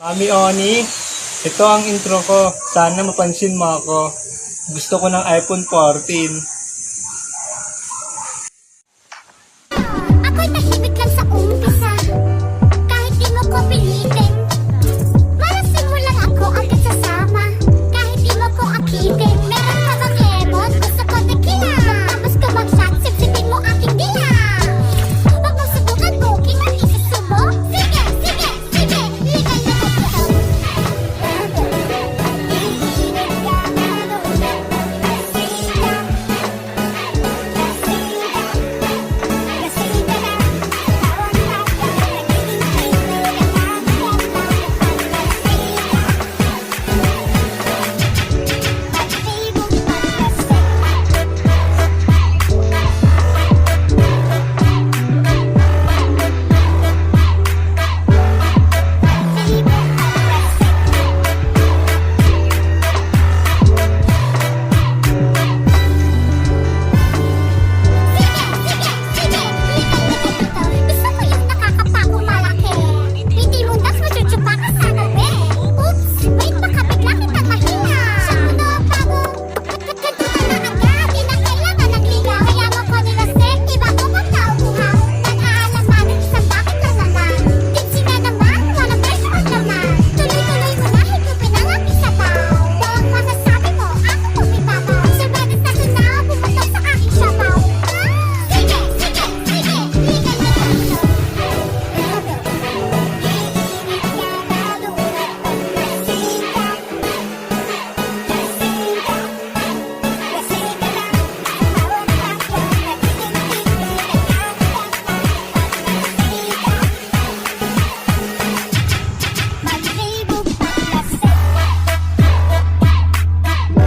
Mami Oni, ito ang intro ko. Sana mapansin mo ako. Gusto ko ng iPhone 14.